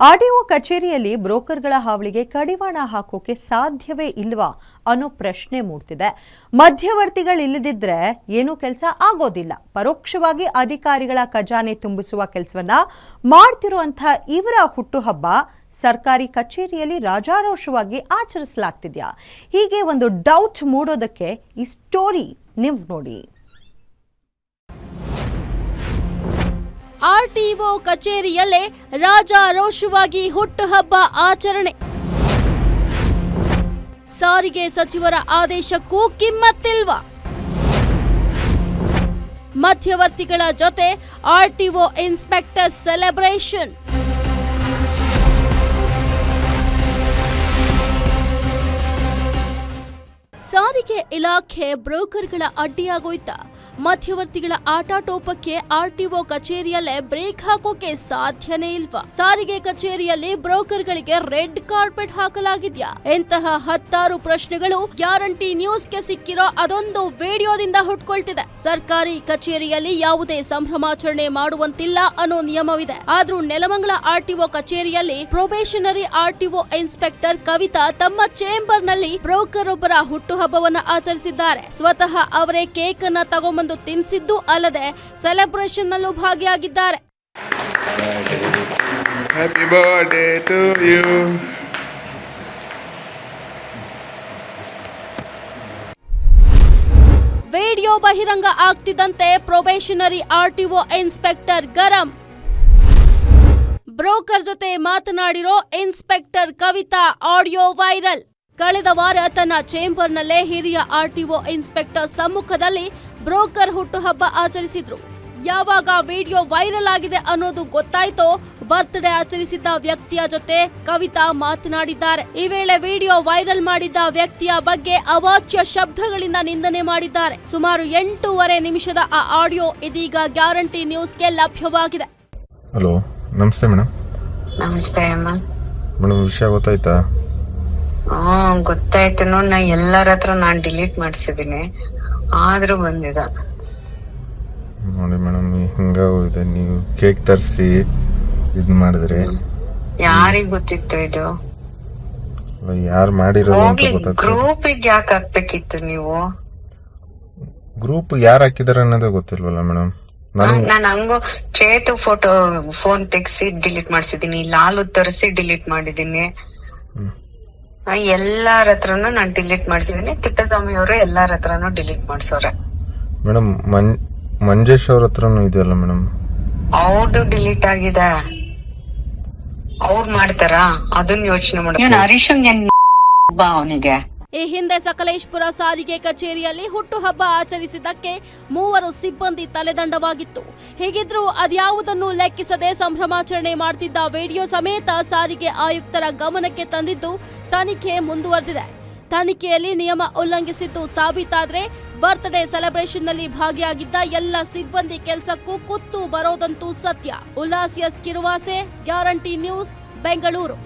RTO ಕಚೇರಿಯಲ್ಲಿ ಬ್ರೋಕರ್ಗಳ ಹಾವಳಿಗೆ ಕಡಿವಾಣ ಹಾಕೋಕೆ ಸಾಧ್ಯವೇ ಇಲ್ವಾ ಅನ್ನೋ ಪ್ರಶ್ನೆ ಮೂಡ್ತಿದೆ. ಮಧ್ಯವರ್ತಿಗಳಿಲ್ಲದಿದ್ರೆ ಏನೂ ಕೆಲಸ ಆಗೋದಿಲ್ಲ. ಪರೋಕ್ಷವಾಗಿ ಅಧಿಕಾರಿಗಳ ಖಜಾನೆ ತುಂಬಿಸುವ ಕೆಲಸವನ್ನ ಮಾಡ್ತಿರುವಂಥ ಇವರ ಹುಟ್ಟುಹಬ್ಬ ಸರ್ಕಾರಿ ಕಚೇರಿಯಲ್ಲಿ ರಾಜಾರೋಷವಾಗಿ ಆಚರಿಸಲಾಗ್ತಿದೆಯಾ? ಹೀಗೆ ಒಂದು ಡೌಟ್ ಮೂಡೋದಕ್ಕೆ ಈ ಸ್ಟೋರಿ ನೀವು ನೋಡಿ. ಆರ್ಟಿಒ ಕಚೇರಿಯಲ್ಲೇ ರಾಜಾರೋಷವಾಗಿ ಹುಟ್ಟುಹಬ್ಬ ಆಚರಣೆ. ಸಾರಿಗೆ ಸಚಿವರ ಆದೇಶಕ್ಕೂ ಕಿಮ್ಮತ್ತಿಲ್ವ? ಮಧ್ಯವರ್ತಿಗಳ ಜೊತೆ ಆರ್ಟಿಒ ಇನ್ಸ್ಪೆಕ್ಟರ್ ಸೆಲೆಬ್ರೇಷನ್. ಸಾರಿಗೆ ಇಲಾಖೆ ಬ್ರೋಕರ್ಗಳ ಅಡ್ಡಿಯಾಗೋಯ್ತಾ? ಮಧ್ಯವರ್ತಿಗಳ ಆಟಾಟೋಪಕ್ಕೆ ಆರ್ಟಿಒ ಕಚೇರಿಯಲ್ಲೇ ಬ್ರೇಕ್ ಹಾಕೋಕೆ ಸಾಧ್ಯನೇ ಇಲ್ವಾ? ಸಾರಿಗೆ ಕಚೇರಿಯಲ್ಲಿ ಬ್ರೋಕರ್ಗಳಿಗೆ ರೆಡ್ ಕಾರ್ಪೆಟ್ ಹಾಕಲಾಗಿದ್ಯಾ? ಇಂತಹ ಹತ್ತಾರು ಪ್ರಶ್ನೆಗಳು ಗ್ಯಾರಂಟಿ ನ್ಯೂಸ್ಗೆ ಸಿಕ್ಕಿರೋ ಅದೊಂದು ವಿಡಿಯೋದಿಂದ ಹುಟ್ಕೊಳ್ತಿದೆ. ಸರ್ಕಾರಿ ಕಚೇರಿಯಲ್ಲಿ ಯಾವುದೇ ಸಂಭ್ರಮಾಚರಣೆ ಮಾಡುವಂತಿಲ್ಲ ಅನ್ನೋ ನಿಯಮವಿದೆ. ಆದ್ರೂ ನೆಲಮಂಗಲ ಆರ್ಟಿಒ ಕಚೇರಿಯಲ್ಲಿ ಪ್ರೊಬೇಷನರಿ ಆರ್ಟಿಒ ಇನ್ಸ್ಪೆಕ್ಟರ್ ಕವಿತಾ ತಮ್ಮ ಚೇಂಬರ್ನಲ್ಲಿ ಬ್ರೋಕರ್ ಒಬ್ಬರ ಹುಟ್ಟುಹಬ್ಬವನ್ನ ಆಚರಿಸಿದ್ದಾರೆ. ಸ್ವತಃ ಅವರೇ ಕೇಕ್ ಅನ್ನ ತಗೊಂಬಂದು ತಿನ್ಸಿದ್ದು ಅಲ್ಲದೆ ಸೆಲೆಬ್ರೇಷನ್ ನಲ್ಲೂ ಭಾಗಿಯಾಗಿದ್ದಾರೆ. ವಿಡಿಯೋ ಬಹಿರಂಗ ಆಗ್ತಿದ್ದಂತೆ ಪ್ರೊಬೇಷನರಿ ಆರ್ಟಿಒ ಇನ್ಸ್ಪೆಕ್ಟರ್ ಗರಂ. ಬ್ರೋಕರ್ ಜೊತೆ ಮಾತನಾಡಿರೋ ಇನ್ಸ್ಪೆಕ್ಟರ್ ಕವಿತಾ ಆಡಿಯೋ ವೈರಲ್. ಕಳೆದ ವಾರ ತನ್ನ ಚೇಂಬರ್ನಲ್ಲೇ ಹಿರಿಯ ಆರ್ಟಿಒ ಇನ್ಸ್ಪೆಕ್ಟರ್ ಸಮ್ಮುಖದಲ್ಲಿ ಬ್ರೋಕರ್ ಹುಟ್ಟುಹಬ್ಬ ಆಚರಿಸಿದ್ರು. ಯಾವಾಗ ವಿಡಿಯೋ ವೈರಲ್ ಆಗಿದೆ ಅನ್ನೋದು ಗೊತ್ತಾಯ್ತೋ ಬರ್ತ್ಡೇ ಆಚರಿಸಿದ್ದ ವ್ಯಕ್ತಿಯ ಜೊತೆ ಕವಿತಾ ಮಾತನಾಡಿದ್ದಾರೆ. ಈ ವೇಳೆ ವಿಡಿಯೋ ವೈರಲ್ ಮಾಡಿದ್ದ ವ್ಯಕ್ತಿಯ ಬಗ್ಗೆ ಅವಾಚ್ಯ ಶಬ್ದಗಳಿಂದ ನಿಂದನೆ ಮಾಡಿದ್ದಾರೆ. ಸುಮಾರು ಎಂಟೂವರೆ ನಿಮಿಷದ ಆ ಆಡಿಯೋ ಇದೀಗ ಗ್ಯಾರಂಟಿ ನ್ಯೂಸ್ಗೆ ಲಭ್ಯವಾಗಿದೆ. ಹಲೋ ನಮಸ್ತೆ ಮೇಡಮ್. ನಮಸ್ತೆ ಅಮ್ಮ. ಮೇಡಮ್ ವಿಷಯ ಗೊತ್ತಾಯ್ತಾ? ಹಾ ಗೊತ್ತಾಯ್ತು ನೋಡ್ ನಾ ಎಲ್ಲಾರ ಹತ್ರ ನಾನ್ ಡಿಲೀಟ್ ಮಾಡ್ಸಿದೀನಿ. ಆದ್ರೂ ಬಂದಿದ. ನೋಡಿ ಮೇಡಮ್ ಹಿಂಗಾಗಿದೆ ನೀವು ಕೇಕ್ ತರಿಸಿ ಇದು ಮಾಡಿದ್ರಿ. ಯಾರಿಗ್ ಗೊತ್ತಿತ್ತು ಇದು? ಯಾರು ಮಾಡಿರೋದು ಅಂತ ಹೋಗ್ಲಿ ಗೊತ್ತಾಗ್ತದೆ ಗ್ರೂಪಿಗ್ ಯಾಕೆ ಹಾಕ್ಬೇಕಿತ್ತು ನೀವು? ಗ್ರೂಪ್ ಯಾರು ಹಾಕಿದಾರೆ ಅನ್ನೋದೇ ಗೊತ್ತಿಲ್ವಲ್ಲ ಮೇಡಮ್? ನಾನು ನಾನ್ ಹಂಗು ಚೇತು ಫೋಟೋ ಫೋನ್ ತೆಗ್ಸಿ ಡಿಲೀಟ್ ಮಾಡ್ಸಿದೀನಿ ಲಾಲು ತರಿಸಿ ಡಿಲೀಟ್ ಮಾಡಿದೀನಿ. ಎಲ್ಲಾರ ಹತ್ರನು ನಾನ್ ಡಿಲೀಟ್ ಮಾಡ್ಸಿದೀನಿ. ತಿಪ್ಪೇಸ್ವಾಮಿ ಅವರು ಎಲ್ಲಾರ ಹತ್ರನು ಡಿಲೀಟ್ ಮಾಡ್ಸೋರೆ. ಮೇಡಮ್ ಮಂ ಮಂಜೇಶ್ ಅವ್ರ ಹತ್ರನು ಇದೆಯಲ್ಲ ಮೇಡಮ್ ಅವ್ರದ್ದು ಡಿಲೀಟ್ ಆಗಿದೆ. ಅವ್ರ್ ಮಾಡ್ತಾರಾ? ಅದನ್ನ ಯೋಚನೆ ಮಾಡಿ. ಹರೀಶ್ ಅವನಿಗೆ. ಈ ಹಿಂದೆ ಸಕಲೇಶ್ಪುರ ಸಾರಿಗೆ ಕಚೇರಿಯಲ್ಲಿ ಹುಟ್ಟುಹಬ್ಬ ಆಚರಿಸಿದ್ದಕ್ಕೆ ಮೂವರು ಸಿಬ್ಬಂದಿ ತಲೆದಂಡವಾಗಿತ್ತು. ಹೀಗಿದ್ರೂ ಅದ್ಯಾವುದನ್ನು ಲೆಕ್ಕಿಸದೆ ಸಂಭ್ರಮಾಚರಣೆ ಮಾಡ್ತಿದ್ದ ವಿಡಿಯೋ ಸಮೇತ ಸಾರಿಗೆ ಆಯುಕ್ತರ ಗಮನಕ್ಕೆ ತಂದಿದ್ದು ತನಿಖೆ ಮುಂದುವರೆದಿದೆ. ತನಿಖೆಯಲ್ಲಿ ನಿಯಮ ಉಲ್ಲಂಘಿಸಿದ್ದು ಸಾಬೀತಾದ್ರೆ ಬರ್ತ್ಡೇ ಸೆಲೆಬ್ರೇಷನ್ನಲ್ಲಿ ಭಾಗಿಯಾಗಿದ್ದ ಎಲ್ಲ ಸಿಬ್ಬಂದಿ ಕೆಲಸಕ್ಕೂ ಕುತ್ತು ಬರೋದಂತೂ ಸತ್ಯ. Ullas S Kiruvase, guarantee news, Bengaluru.